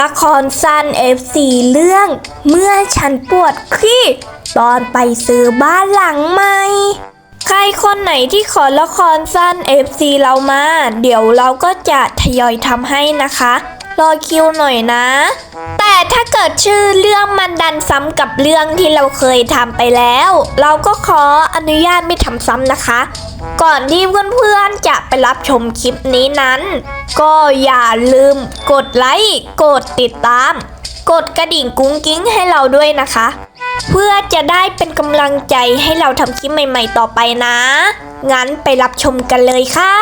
ละครสั้น FC เรื่อง เมื่อฉันปวดขี้ตอนไปซื้อบ้านหลังใหม่ใครคนไหนที่ขอละครสั้น FC เรามา เดี๋ยวเราก็จะทยอยทำให้นะคะ รอคิวหน่อยนะ แต่ถ้าเกิดชื่อเรื่องมันดันซ้ำกับเรื่องที่เราเคยทำไปแล้ว เราก็ขออนุญาตไม่ทำซ้ำนะคะ ก่อนที่เพื่อนๆจะไปรับชมคลิปนี้นั้น ก็อย่าลืมกดไลค์ กดติดตาม กดกระดิ่งกุ้งกิ้งให้เราด้วยนะคะ เพื่อจะได้เป็นกำลังใจให้เราทำคลิปใหม่ๆต่อไปนะ งั้นไปรับชมกันเลยค่ะ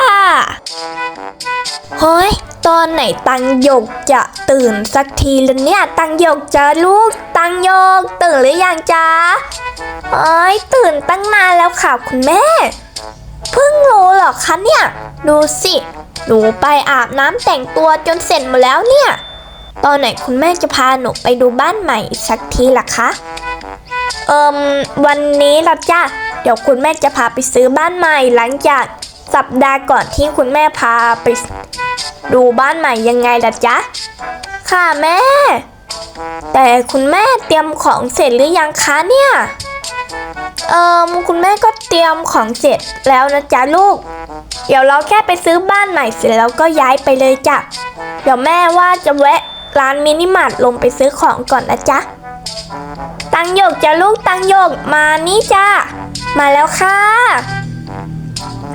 เฮ้ยตอนไหนตังหยกจะตื่นสักทีละเนี่ย ตังหยกจะลูก ตังหยกตื่นหรือยังจ๊ะเอ้ยตื่นตั้งนานแล้วค่ะคุณแม่ เพิ่งรู้หรอคะเนี่ย ดูสิ หนูไปอาบน้ำแต่งตัวจนเสร็จหมดแล้วเนี่ย ตอนไหนคุณแม่จะพาหนูไปดูบ้านใหม่สักทีล่ะคะ เอิมวันนี้ละจ้ะเดี๋ยวคุณแม่จะพาไปซื้อบ้านใหม่หลังจากสัปดาห์ก่อนที่คุณแม่พาไปดูบ้านใหม่ยังไงล่ะจ๊ะ ค่ะแม่ แต่คุณแม่เตรียมของเสร็จหรือยังคะเนี่ย เอิมคุณแม่ก็เตรียมของเสร็จแล้วนะจ๊ะลูก เดี๋ยวเราแค่ไปซื้อบ้านใหม่เสร็จแล้วก็ย้ายไปเลยจ้ะ เดี๋ยวแม่ว่าจะแวะร้านมินิมาร์ทลงไปซื้อของก่อนนะจ๊ะ ตังโยกจ้ะลูกตังโยกมานี่จ้ามาแล้วค่ะ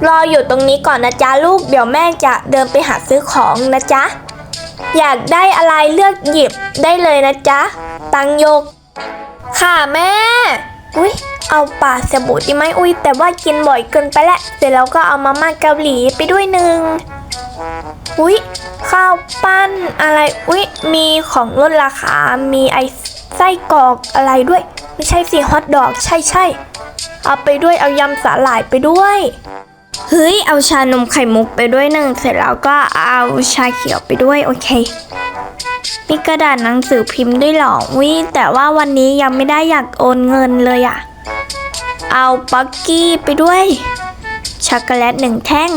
รออยู่ตรงนี้ก่อนนะจ๊ะลูกเดี๋ยวแม่จะเดินไปหาซื้อของนะจ๊ะ อยากได้อะไรเลือกหยิบได้เลยนะจ๊ะ ตังโยก ค่ะแม่ อุ้ยเอาปลาสบู่ดีไหมอุ้ยแต่ว่ากินบ่อยเกินไปแหล้วเสร็จแล้วก็เอามาม่าเกาหลีไปด้วยหนึ่งอุ้ยข้าวปั้นอะไรอุ้ยมีของลดราคา มีไอ ไส้กรอกอะไรด้วย ไม่ใช่สิฮอทดอก ใช่ใช่เอาไปด้วยเอายำสาหร่ายไปด้วยเฮ้ยเอาชานมไข่มุกไปด้วยหนึ่งเสร็จแล้วก็เอาชาเขียวไปด้วยโอเค มีกระดาษหนังสือพิมพ์ด้วยหรอวิแต่ว่าวันนี้ยังไม่ได้อยากโอนเงินเลยอะเอาป๊อกกี้ไปด้วยช็อกโกแลตหนึ่งแท่ง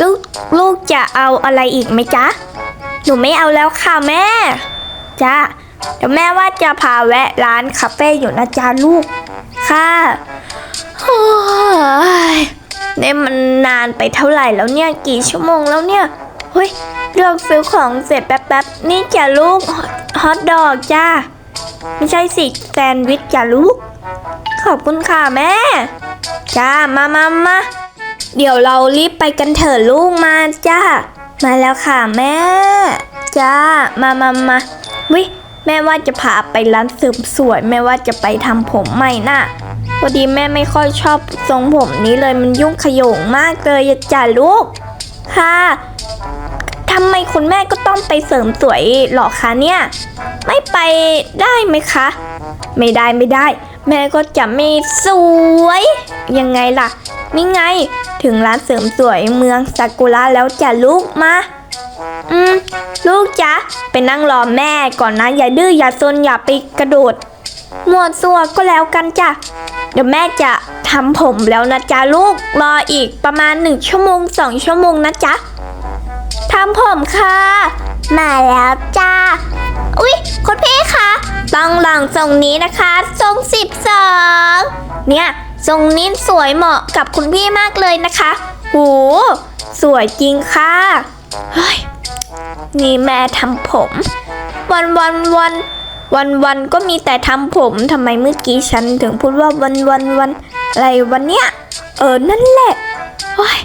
ลูกลูกจะเอาอะไรอีกไหมจ๊ะ หนูไม่เอาแล้วค่ะแม่จ้า เดี๋ยวแม่ว่าจะพาแวะร้านคาเฟ่อยู่นะจ๊ะลูก ค่ะเนี่ยมันนานไปเท่าไหร่แล้วเนี่ย กี่ชั่วโมงแล้วเนี่ย เฮ้ยเลือกซื้อของเสร็จแป๊บๆ นี่จ้ะลูกฮอทดอกจ้า ไม่ใช่สิแซนด์วิชจ้ะลูก ขอบคุณค่ะแม่ จ้า มามามาเดี๋ยวเรารีบไปกันเถอะลูกมาจ้า มาแล้วค่ะแม่ จ้า มามามาวิ แม่ว่าจะพาไปร้านเสริมสวย แม่ว่าจะไปทำผมใหม่น่ะพอดีแม่ไม่ค่อยชอบทรงผมนี้เลยมันยุ่งขยงมากเลยจ้าลูก ค่ะทำไมคุณแม่ก็ต้องไปเสริมสวยหรอคะเนี่ย ไม่ไปได้ไหมคะ ไม่ได้ไม่ได้ แม่ก็จะไม่สวย ยังไงล่ะ นี่ไง ถึงร้านเสริมสวยเมืองซากุระแล้วจ้ะลูกมา อืมลูกจ๊ะไปนั่งรอแม่ก่อนนะอย่าดื้ออย่าซนอย่าไปกระโดดหมวดสัวก็แล้วกันจ้ะเดี๋ยวแม่จะทำผมแล้วนะจ๊ะลูกรออีกประมาณหนึ่งชั่วโมงสองชั่วโมงนะจ๊ะทำผมค่ะ มาแล้วจ้าอุ๊ยคุณพี่คะต้องลองทรงนี้นะคะทรงสิบสองเนี่ยทรงนี้สวยเหมาะกับคุณพี่มากเลยนะคะโหสวยจริงค่ะ เฮ้ยนี่แม่ทำผม วันวันวันวันวันก็มีแต่ทำผมทำไมเมื่อกี้ฉันถึงพูดว่าวันวันวันอะไรวันเนี้ยเออนั่นแหละโอ้ย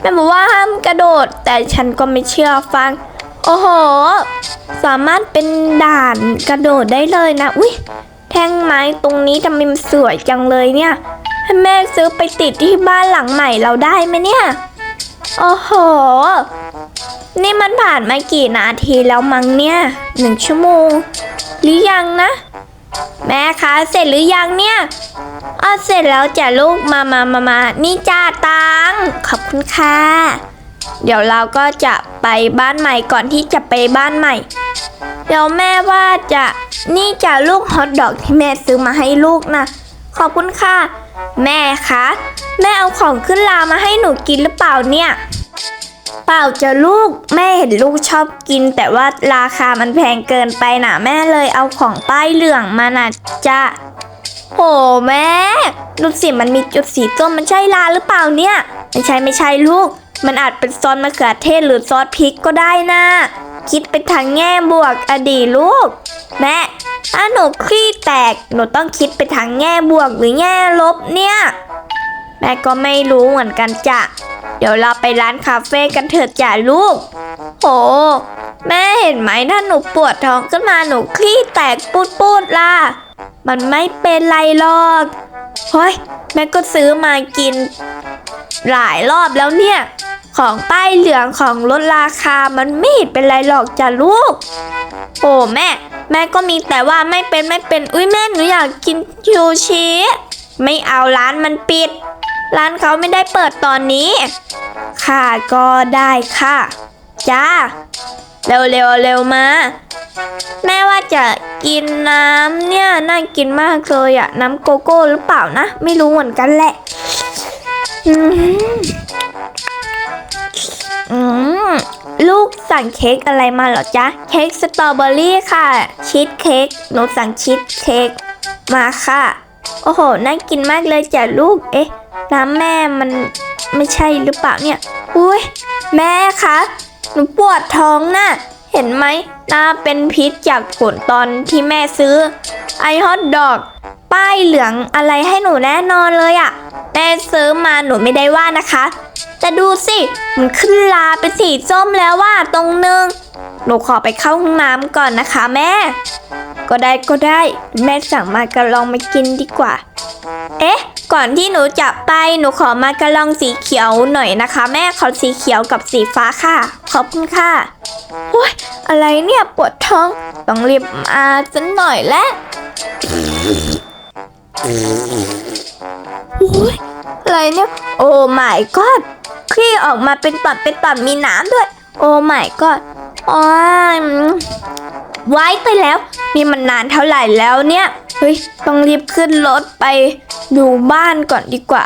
แม่บอกว่าห้ามกระโดด แต่ฉันก็ไม่เชื่อฟัง โอ้โห สามารถเป็นด่านกระโดดได้เลยนะ อุ้ยแท่งไม้ตรงนี้ทำไมมันสวยจังเลยเนี่ยให้แม่ซื้อไปติดที่บ้านหลังใหม่เราได้ไหมเนี่ย โอ้โห มันผ่านมากี่นาทีแล้วมั้งเนี่ยหนึ่งชั่วโมง หรือยังนะ แม่คะเสร็จหรือยังเนี่ยอ้าเสร็จแล้วจ้ะลูกมามามามานี่จ้าตังขอบคุณค่ะเดี๋ยวเราก็จะไปบ้านใหม่ก่อนที่จะไปบ้านใหม่ เดี๋ยวแม่ว่าจะนี่จะลูกฮอทดอกที่แม่ซื้อมาให้ลูกนะขอบคุณค่ะ แม่คะแม่เอาของขึ้นลามาให้หนูกินหรือเปล่าเนี่ย ปล่าจะลูกแม่เห็นลูกชอบกิน แต่ว่าราคามันแพงเกินไปนะแม่เลยเอาของป้ายเหลืองมานะจ้ะโหแม่ดูสิมันมีจุดสีส้มมันใช่ลาหรือเปล่าเนี่ย ไม่ใช่ไม่ใช่ลูก มันอาจเป็นซอสมะเขือเทศหรือซอสพริกก็ได้นะคิดไปทางแง่บวกอดีลูก แม่ถ้าหนูคลี่แตกหนูต้องคิดไปทางแง่บวกหรือแง่ลบเนี่ย แม่ก็ไม่รู้เหมือนกันจ้ะ เดี๋ยวเราไปร้านคาเฟ่กันเถิดจ้ะลูก โห แม่เห็นไหมถ้าหนูปวดท้องขึ้นมาหนูคลี่แตกปูดปูดๆล่ะ มันไม่เป็นไรหรอกเฮ้ยแม่ก็ซื้อมากิน หลายรอบแล้วเนี่ย ของป้ายเหลืองของลดราคามันไม่เป็นไรหรอกจ้ะลูก โอ้แม่ แม่ก็มีแต่ว่าไม่เป็นไม่เป็น อุ้ยแม่หนูอยากกินชูชิไม่เอาร้านมันปิด ร้านเขาไม่ได้เปิดตอนนี้ค่ะก็ได้ค่ะ จ้า เร็วเร็วเร็วมา แม่ว่าจะกินน้ำเนี่ยน่ากินมากเลยอะน้ำโกโก้หรือเปล่านะ ไม่รู้เหมือนกันแหละ อืมอืมลูกสั่งเค้กอะไรมาเหรอจ๊ะ เค้กสตรอเบอรี่ค่ะ ชีสเค้กหนูสั่งชีสเค้กมาค่ะ โอ้โห น่ากินมากเลยจ้ะลูก เอ๊ะ น้ำแม่มันไม่ใช่หรือเปล่าเนี่ย อุ้ยแม่คะหนูปวดท้องน่ะ เห็นไหมน่าเป็นพิษจากผลตอนที่แม่ซื้อ ไอฮอตดอก ป้ายเหลืองอะไรให้หนูแน่นอนเลยอะ่ะแม่ซื้อมาหนูไม่ได้ว่านะคะ แต่ดูสิมันขึ้นลาเป็นสีส้มแล้วว่าตรงนึง หนูขอไปเข้าห้องน้ำก่อนนะคะแม่ ก็ได้ก็ได้ แม่สั่งมากระลองมากินดีกว่า เอ๊ะ ก่อนที่หนูจะไปหนูขอมากระลองสีเขียวหน่อยนะคะ แม่ขอสีเขียวกับสีฟ้าค่ะ ขอบคุณค่ะโอ้ยอะไรเนี่ยปวดท้อง ต้องรีบมาสักหน่อยแล้วโอ้ยอะไรเนี่ย โอ้ my god คลี่ออกมาเป็นตอนเป็นตอนมีน้ำด้วย โอ้ my god อ๋ออืมไว้ไปแล้ว นี่มันนานเท่าไหร่แล้วเนี่ย เฮ้ย ต้องรีบขึ้นรถไปดูบ้านก่อนดีกว่า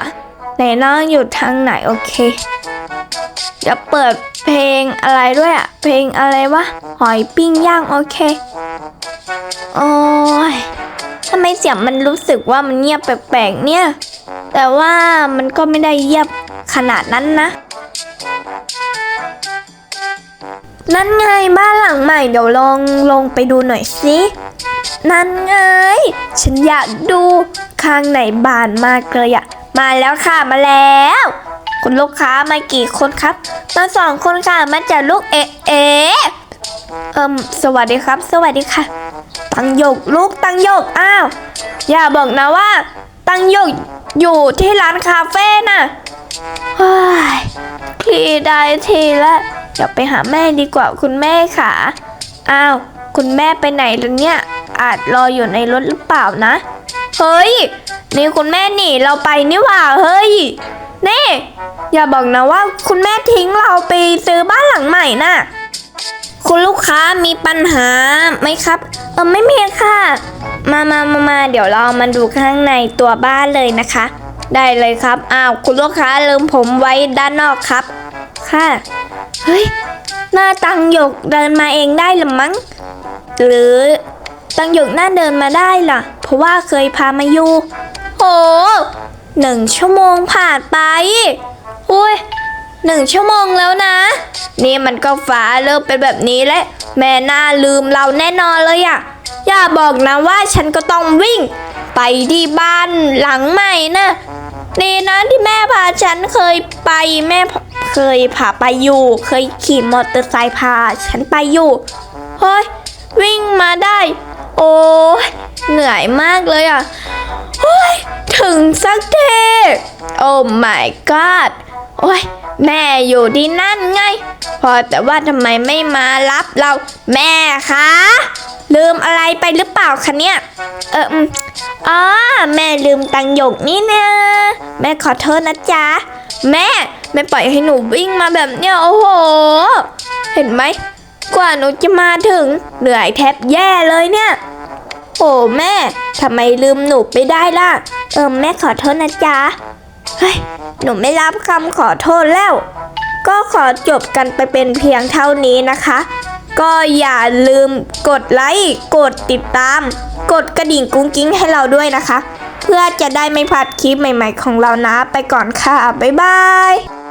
ไหนน้องอยู่ทางไหนโอเคจะเปิดเพลงอะไรด้วยอะเพลงอะไรวะ หอยปิ้งย่างโอเค โอ้ยทำไมเสียงมันรู้สึกว่ามันเงียบแปลกๆเนี่ย แต่ว่ามันก็ไม่ได้เงียบขนาดนั้นนะ นั่นไงบ้านหลังใหม่เดี๋ยวลองลงไปดูหน่อยสิ นั่นไง ฉันอยากดูข้างในบานมากเลยอะมาแล้วค่ะมาแล้ว คุณลูกค้ามากี่คนครับ มาสองคนค่ะมาจากลูกเอเอเอิมสวัสดีครับ สวัสดีค่ะ ตังหยกลูกตังหยกอ้าวอย่าบอกนะว่า ตังหยกอยู่ที่ร้านคาเฟ่น่ะเฮ้ยคลีได้ทีละ เดี๋ยวไปหาแม่ดีกว่าคุณแม่ค่ะ อ้าว คุณแม่ไปไหนแล้วเนี่ย อาจรออยู่ในรถหรือเปล่านะ เฮ้ย นี่คุณแม่หนีเราไปนี่หว่า เฮ้ย นี่ อย่าบอกนะว่าคุณแม่ทิ้งเราไปซื้อบ้านหลังใหม่น่ะ คุณลูกค้ามีปัญหาไหมครับ เออไม่มีค่ะ มามามามาเดี๋ยวเรามาดูข้างในตัวบ้านเลยนะคะ ได้เลยครับ อ้าว คุณลูกค้าลืมผมไว้ด้านนอกครับ ค่ะ เฮ้ย หน้าตังหยกเดินมาเองได้หรือมั้ง หรือตังหยกหน้าเดินมาได้ล่ะ เพราะว่าเคยพามาอยู่โหหนึ่งชั่วโมงผ่านไป อุ้ยหนึ่งชั่วโมงแล้วนะ นี่มันก็ฟ้าเริ่มเป็นแบบนี้แล้วแม่น่าลืมเราแน่นอนเลยอะอย่าบอกนะว่าฉันก็ต้องวิ่ง ไปที่บ้านหลังใหม่นะนี่นะที่แม่พาฉันเคยไปแม่ เคยพาไปอยู่ เคยขี่มอเตอร์ไซค์พาฉันไปอยู่ เฮ้ย วิ่งมาได้ โอ้ยเหนื่อยมากเลยอะ เฮ้ย ถึงสักทีโอ้ my god โอ้ย แม่อยู่ที่นั่นไง พอแต่ว่าทำไมไม่มารับเราแม่คะลืมอะไรไปหรือเปล่าคะเนี่ย เอออ๋อแม่ลืมตังหยกนี่นะแม่ขอโทษนะจ๊ะ แม่แม่ปล่อยให้หนูวิ่งมาแบบเนี้ยโอ้โห เห็นไหมกว่าหนูจะมาถึงเหนื่อยแทบแย่เลยเนี่ย โอ้แม่ทำไมลืมหนูไปได้ล่ะ เออแม่ขอโทษนะจ๊ะ เฮ้ย หนูไม่รับคำขอโทษแล้ว ก็ขอจบกันไปเป็นเพียงเท่านี้นะคะ ก็อย่าลืมกดไลค์ กดติดตาม กดกระดิ่งกุ้งกิ้งให้เราด้วยนะคะ เพื่อจะได้ไม่พลาดคลิปใหม่ๆของเรานะ ไปก่อนค่ะ บ๊ายบาย